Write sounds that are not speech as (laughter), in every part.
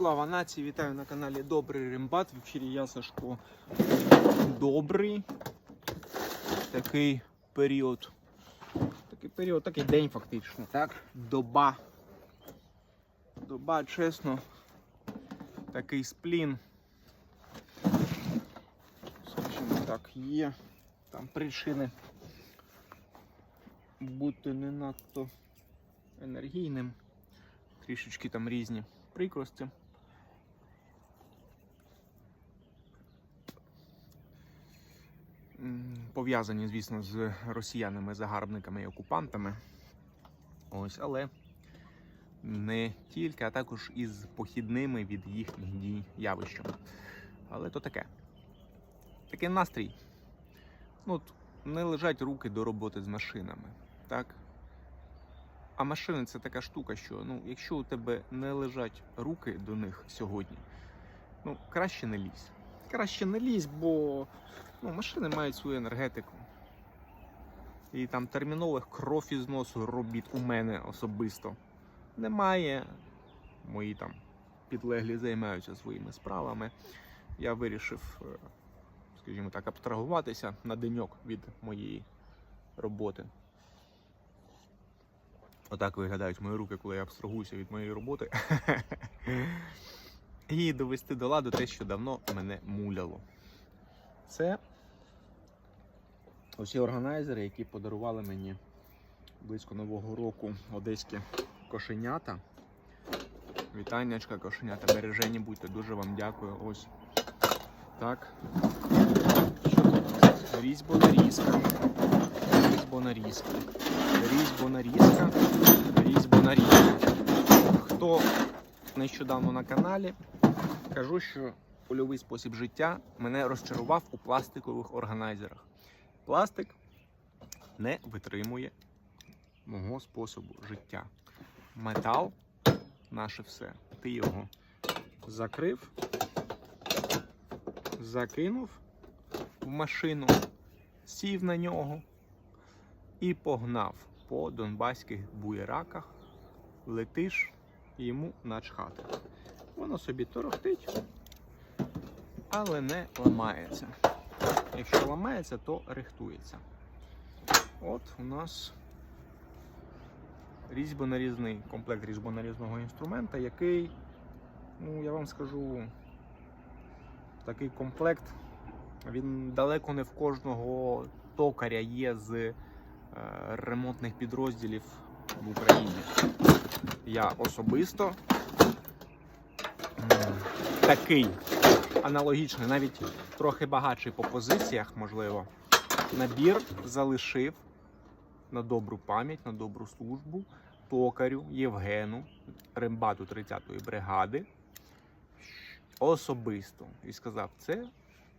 Слава нації! Вітаю на каналі Добрий Рембат. В ефірі я Сашко. Добрий. Такий період. Такий період, такий день фактично. Так? Доба. Доба, чесно. Такий сплін. Скажімо так, є. Там причини бути не надто енергійним. Трішечки там різні прикрості. Пов'язані, звісно, з росіянами, загарбниками і окупантами. Ось, але не тільки, а також із похідними від їхніх дій явищами. Але то таке. Такий настрій. Ну, от не лежать руки до роботи з машинами. Так? А машини це така штука, що ну, якщо у тебе не лежать руки до них сьогодні, ну краще не лізь. Краще не лізь, бо ну, машини мають свою енергетику. І там термінових кров із носу робіт у мене особисто немає. Мої там підлеглі займаються своїми справами. Я вирішив, е, скажімо так, абстрагуватися на деньок від моєї роботи. Отак виглядають мої руки, коли я абстрагуюся від моєї роботи. (laughs) І довести до ладу те, що давно мене муляло. Це усі органайзери, які подарували мені близько Нового року одеські кошенята. Вітаннячка, кошенята, бережені будьте, дуже вам дякую. Ось так. Що тут? Різьбо-нарізка. Різьбо-нарізка. Різьбо-нарізка. Різьбо-нарізка. Хто нещодавно на каналі, кажу, що польовий спосіб життя мене розчарував у пластикових органайзерах. Пластик не витримує мого способу життя. Метал наше все. Ти його закрив, закинув в машину, сів на нього і погнав по донбаських буєраках. Летиш йому начхати. Воно собі торохтить, але не ламається. Якщо ламається, то рихтується. От у нас різьбонарізний комплект різьбонарізного інструмента, який, ну я вам скажу, такий комплект, він далеко не в кожного токаря є з е, ремонтних підрозділів в Україні. Я особисто такий аналогічний, навіть трохи багатший по позиціях, можливо, набір залишив на добру пам'ять, на добру службу токарю Євгену, рембату 30-ї бригади. Особисто. І сказав, це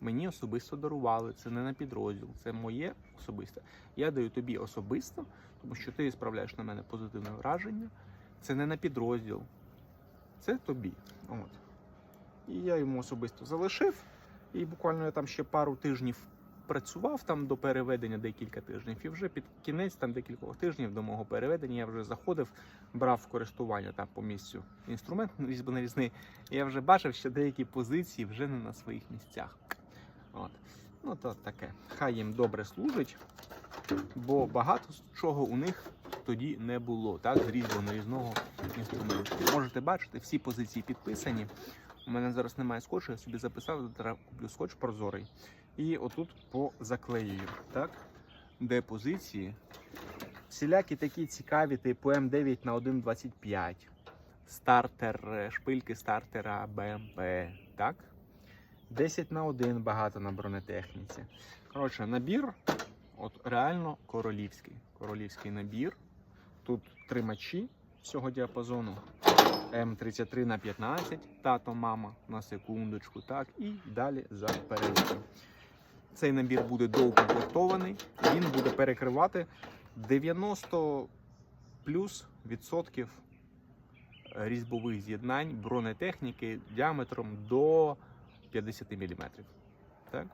мені особисто дарували, це не на підрозділ, це моє особисте. Я даю тобі особисто, тому що ти справляєш на мене позитивне враження. Це не на підрозділ, це тобі. От. І я йому особисто залишив. І буквально я там ще пару тижнів працював там до переведення декілька тижнів. І вже під кінець там декількох тижнів до мого переведення я вже заходив, брав в користування там по місцю інструмент різьбонарізний. І я вже бачив, що деякі позиції вже не на своїх місцях. От. Ну то таке. Хай їм добре служить, бо багато чого у них тоді не було, так, з різьбонарізного інструменту. Можете бачити, всі позиції підписані. У мене зараз немає скотчу, я собі записав, зараз куплю скотч прозорий. І отут позаклеюю, так? Де позиції. Всілякі такі цікаві, типу М9 на 1.25. Стартер, е, шпильки стартера БМП. Так? 10 на 1 багато на бронетехніці. Коротше, набір от реально королівський. Королівський набір. Тут тримачі всього діапазону. М33 на 15, тато, мама на секундочку, так, і далі за переліком. Цей набір буде доукомплектований, він буде перекривати 90 плюс відсотків різьбових з'єднань бронетехніки діаметром до 50 мм. Так?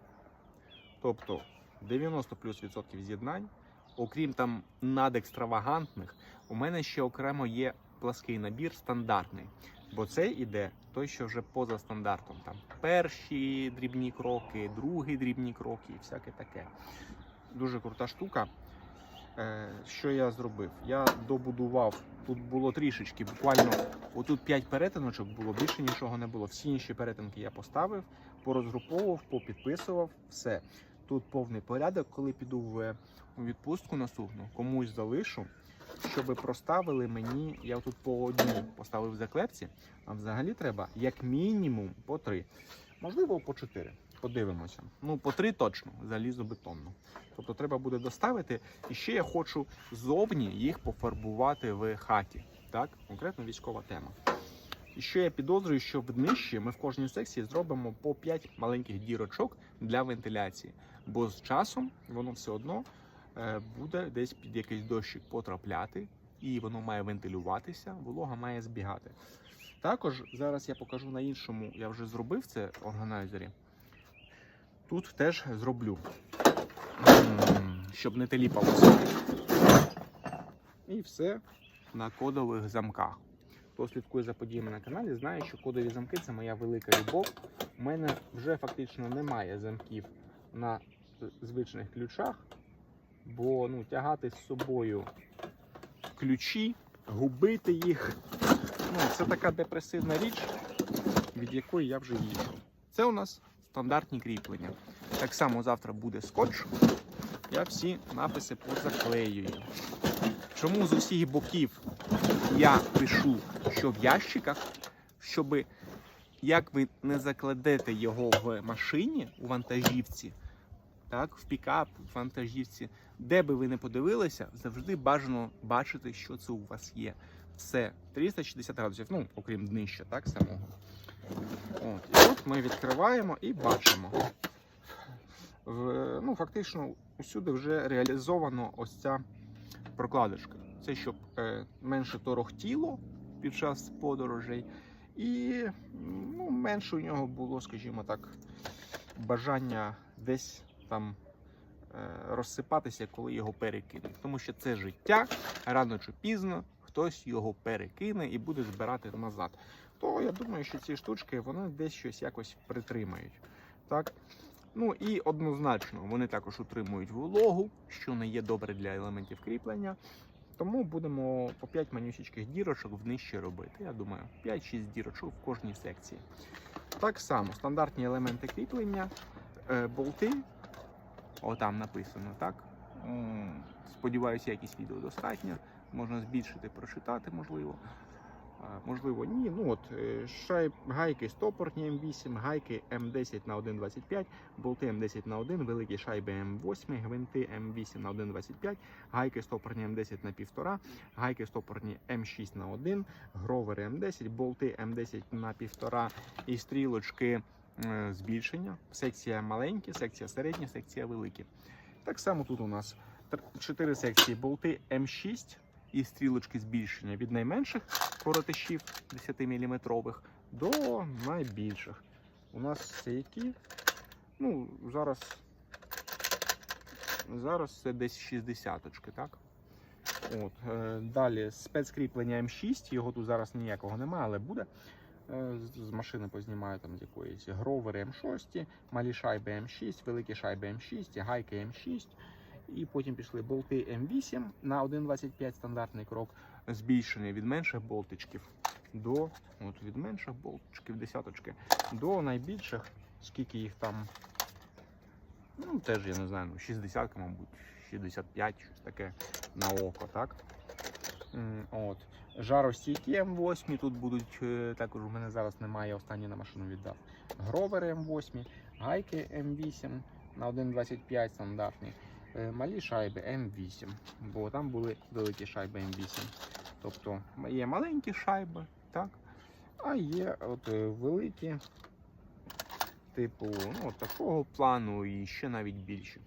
Тобто 90 плюс відсотків з'єднань, окрім там надекстравагантних, у мене ще окремо є плаский набір стандартний. Бо це іде той, що вже поза стандартом. Там перші дрібні кроки, другі дрібні кроки і всяке таке. Дуже крута штука. Е, Що я зробив? Я добудував, тут було трішечки, буквально отут 5 перетиночок було, більше нічого не було. Всі інші перетинки я поставив, порозгруповував, попідписував, все. Тут повний порядок, коли піду в відпустку наступну, комусь залишу, щоб проставили мені. Я тут по одній поставив заклепці, а взагалі треба як мінімум по три. Можливо, по чотири. Подивимося. Ну, по три точно залізобетонно. Тобто треба буде доставити. І ще я хочу зовні їх пофарбувати в хаті. Так, конкретно військова тема. І ще я підозрюю, що в днищі ми в кожній секції зробимо по 5 маленьких дірочок для вентиляції. Бо з часом воно все одно е, буде десь під якийсь дощик потрапляти, і воно має вентилюватися, волога має збігати. Також зараз я покажу на іншому, я вже зробив це органайзері. Тут теж зроблю, щоб не теліпалося. І все на кодових замках. Хто слідкує за подіями на каналі, знає, що кодові замки це моя велика любов. У мене вже фактично немає замків на звичних ключах, бо ну, тягати з собою ключі, губити їх. Ну, це така депресивна річ, від якої я вже їжджу. Це у нас стандартні кріплення. Так само завтра буде скотч. Я всі написи позаклеюю. Чому з усіх боків я пишу, що в ящиках, щоб як ви не закладете його в машині у вантажівці, так, в пікап, в вантажівці, де би ви не подивилися, завжди бажано бачити, що це у вас є. Все 360 градусів, ну, окрім днища, так, самого. От. І тут ми відкриваємо і бачимо. В, ну, фактично, усюди вже реалізовано ось ця прокладочка. Це щоб менше торохтіло під час подорожей, і ну, менше у нього було, скажімо так, бажання десь там е, розсипатися, коли його перекинуть. Тому що це життя, рано чи пізно хтось його перекине і буде збирати назад. То я думаю, що ці штучки вони десь щось якось притримають. Так? Ну і однозначно вони також утримують вологу, що не є добре для елементів кріплення. Тому будемо по 5 манюсічких дірочок в нижче робити. Я думаю, 5-6 дірочок в кожній секції. Так само, стандартні елементи кріплення, е, болти, отам написано, так? Сподіваюся, якісь відео достатньо. Можна збільшити, прочитати, можливо. Можливо, ні. Ну от е, шайб, гайки стопорні М8, гайки М10 на 1,25, болти М10 на 1, великі шайби М8, гвинти М8 на 1,25, гайки стопорні М10 на 1,5, гайки стопорні М6 на 1, гровери М10, болти М10 на 1,5 і стрілочки е, збільшення. Секція маленькі, секція середня, секція великі. Так само тут у нас 4 секції болти М6 і стрілочки збільшення від найменших коротишів 10 мм до найбільших. У нас це які? Ну, зараз, зараз це десь 60 так? От, е, далі спецкріплення М6, його тут зараз ніякого немає, але буде. Е, З машини познімаю там з якоїсь гровери М6, малі шайби М6, великі шайби М6, гайки М6. І потім пішли болти М8 на 1,25 стандартний крок, збільшений від менших болтичків до от від менших болтичків, десяточки, до найбільших, скільки їх там. Ну, теж я не знаю, ну, 60, мабуть, 65, щось таке на око, так? От. Жаростійкі М8 тут будуть, е, також у мене зараз немає, останній на машину віддав. Гровери М8, гайки М8 на 1,25 стандартні. Е, Малі шайби М8, бо там були великі шайби М8. Тобто є маленькі шайби, так? А є от е, великі, типу, ну, такого плану і ще навіть більші.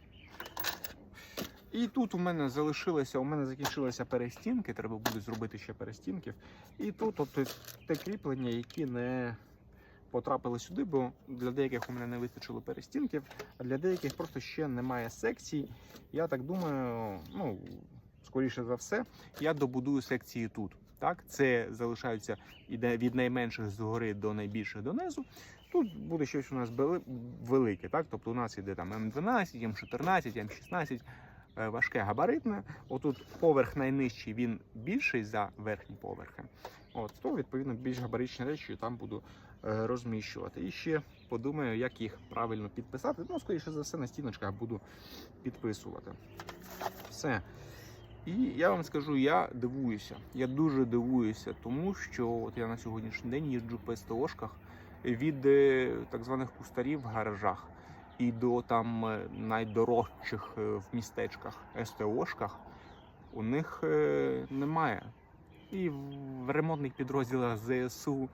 І тут у мене залишилося, у мене закінчилися перестінки, треба буде зробити ще перестінків. І тут от те кріплення, які не потрапили сюди, бо для деяких у мене не вистачило перестінків, а для деяких просто ще немає секцій. Я так думаю, ну, скоріше за все, я добудую секції тут. Так, це залишаються іде від найменших згори до найбільших донизу. Тут буде щось у нас велике, так? Тобто у нас іде там М12, М14, М16, е, важке габаритне. Отут поверх найнижчий він більший за верхні поверхи. От, то відповідно більш габаричні речі там буду е, розміщувати. І ще подумаю, як їх правильно підписати. Ну, скоріше за все, на стіночках буду підписувати. Все. І я вам скажу, я дивуюся. Я дуже дивуюся, тому що от я на сьогоднішній день їжджу по СТОшках від е, так званих кустарів в гаражах і до там е, найдорожчих е, в містечках СТОшках. У них е, немає. І в ремонтних підрозділах ЗСУ,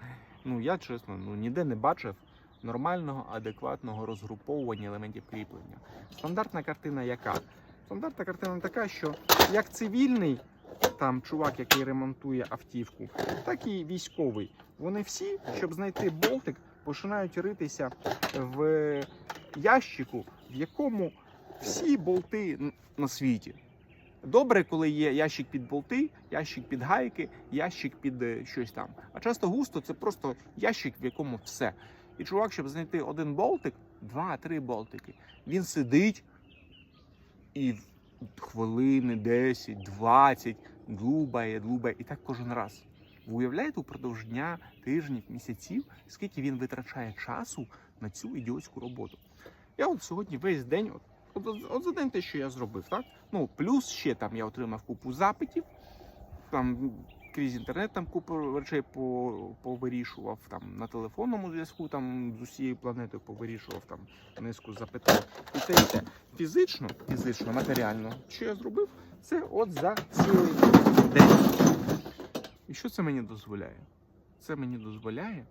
ну я чесно, ну ніде не бачив нормального, адекватного розгруповування елементів кріплення. Стандартна картина яка? Стандартна картина така, що як цивільний там чувак, який ремонтує автівку, так і військовий. Вони всі, щоб знайти болтик, починають ритися в ящику, в якому всі болти на світі. Добре, коли є ящик під болти, ящик під гайки, ящик під е, щось там. А часто густо це просто ящик, в якому все. І чувак, щоб знайти один болтик, два-три болтики, він сидить і хвилини 10, 20 длубає, длубає, і так кожен раз. Ви уявляєте упродовж дня, тижнів, місяців, скільки він витрачає часу на цю ідіотську роботу. Я от сьогодні весь день, от, от, от, за день те, що я зробив, так? Ну, плюс ще там я отримав купу запитів, там крізь інтернет там купу речей повирішував, там на телефонному зв'язку, там з усією планетою повирішував там низку запитань. І те, і те. Фізично, фізично, матеріально, що я зробив, це от за цілий день. І що це мені дозволяє? Це мені дозволяє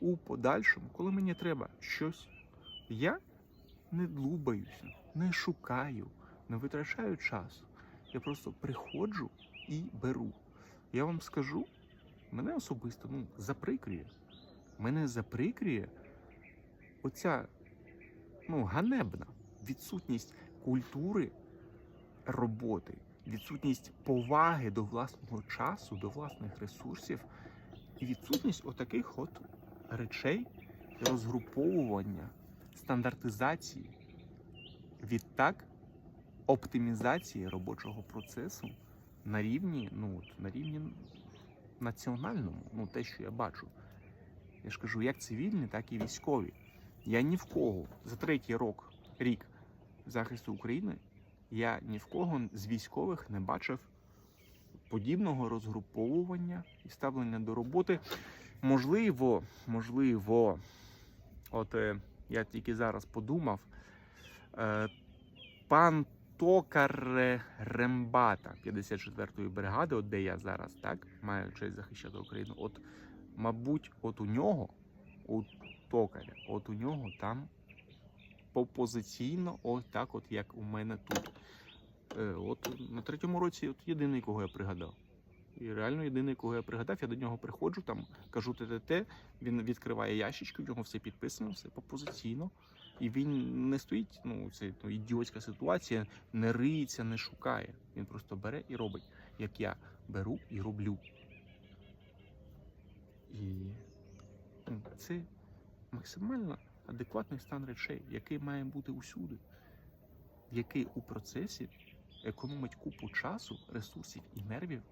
у подальшому, коли мені треба щось, я не длубаюся, не шукаю, не витрачаю час. Я просто приходжу і беру. Я вам скажу, мене особисто ну, заприкрює. Мене заприкрює оця ну, ганебна відсутність культури роботи, відсутність поваги до власного часу, до власних ресурсів, і відсутність отаких от речей розгруповування, стандартизації, відтак оптимізації робочого процесу на рівні, ну, от, на рівні національному, ну те, що я бачу. Я ж кажу, як цивільні, так і військові. Я ні в кого за третій рок, рік захисту України, я ні в кого з військових не бачив подібного розгруповування і ставлення до роботи. Можливо, можливо, от е, я тільки зараз подумав, е, пан Токар Рембата 54-ї бригади, от де я зараз так маю честь захищати Україну. От, мабуть, от у нього, у токаря, от у нього там попозиційно, от так, от як у мене тут. Е, от на третьому році от єдиний, кого я пригадав. І реально єдиний, кого я пригадав, я до нього приходжу, там кажу ТТТ, він відкриває ящички, в нього все підписано, все попозиційно. І він не стоїть, ну це ну, ідіотська ситуація, не риється, не шукає. Він просто бере і робить, як я беру і роблю. І ну, це максимально адекватний стан речей, який має бути усюди, який у процесі економить купу часу, ресурсів і нервів,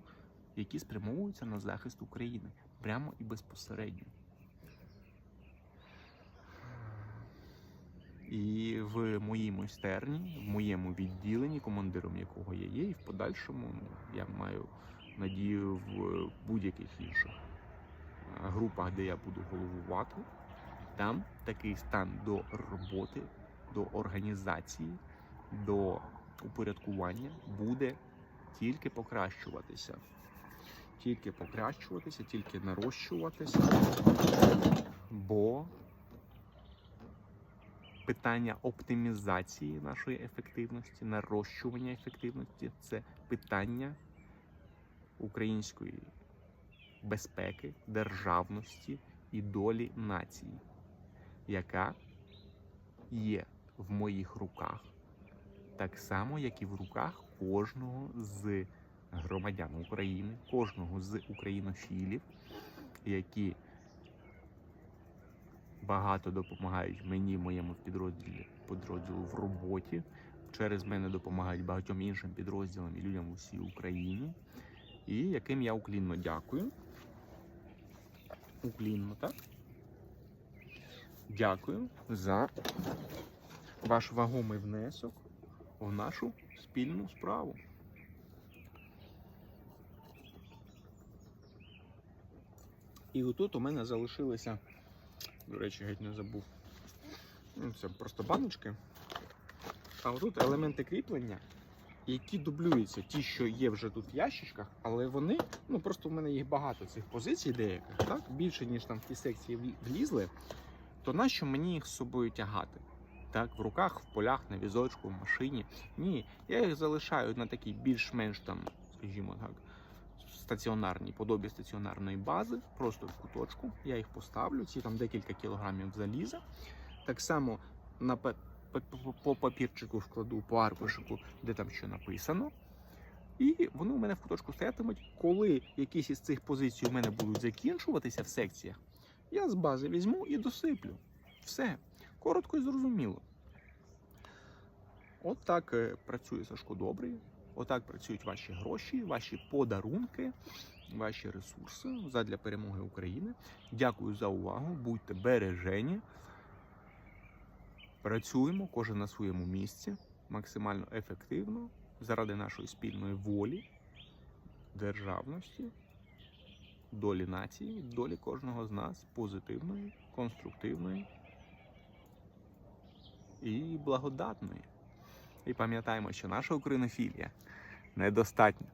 які спрямовуються на захист України прямо і безпосередньо. І в моїй майстерні, в моєму відділенні, командиром якого я є, і в подальшому ну, я маю надію в будь-яких інших е, групах, де я буду головувати, там такий стан до роботи, до організації, до упорядкування буде тільки покращуватися. Тільки покращуватися, тільки нарощуватися, бо питання оптимізації нашої ефективності, нарощування ефективності це питання української безпеки, державності і долі нації, яка є в моїх руках, так само, як і в руках кожного з громадян України, кожного з українофілів, які багато допомагають мені, моєму підрозділі, підрозділу в роботі. Через мене допомагають багатьом іншим підрозділам і людям у всій Україні, і яким я уклінно дякую. Уклінно, так? Дякую за ваш вагомий внесок в нашу спільну справу. І отут у мене залишилися, до речі, геть не забув. Ну, Це просто баночки. А отут елементи кріплення, які дублюються, ті, що є вже тут в ящичках, але вони, ну просто в мене їх багато цих позицій деяких, так? Більше, ніж там в ті секції влізли, то нащо мені їх з собою тягати? Так, в руках, в полях, на візочку, в машині. Ні, я їх залишаю на такій більш-менш там, скажімо так, стаціонарній подобі стаціонарної бази, просто в куточку. Я їх поставлю, ці там декілька кілограмів заліза. Так само на по папірчику вкладу, по аркушику, де там що написано. І вони у мене в куточку стоятимуть. Коли якісь із цих позицій у мене будуть закінчуватися в секціях, я з бази візьму і досиплю. Все. Коротко і зрозуміло. От так е, працює Сашко Добрий. Отак працюють ваші гроші, ваші подарунки, ваші ресурси задля перемоги України. Дякую за увагу. Будьте бережені. Працюємо кожен на своєму місці максимально ефективно заради нашої спільної волі, державності, долі нації, долі кожного з нас позитивної, конструктивної і благодатної. І пам'ятаємо, що наша українофілія недостатня.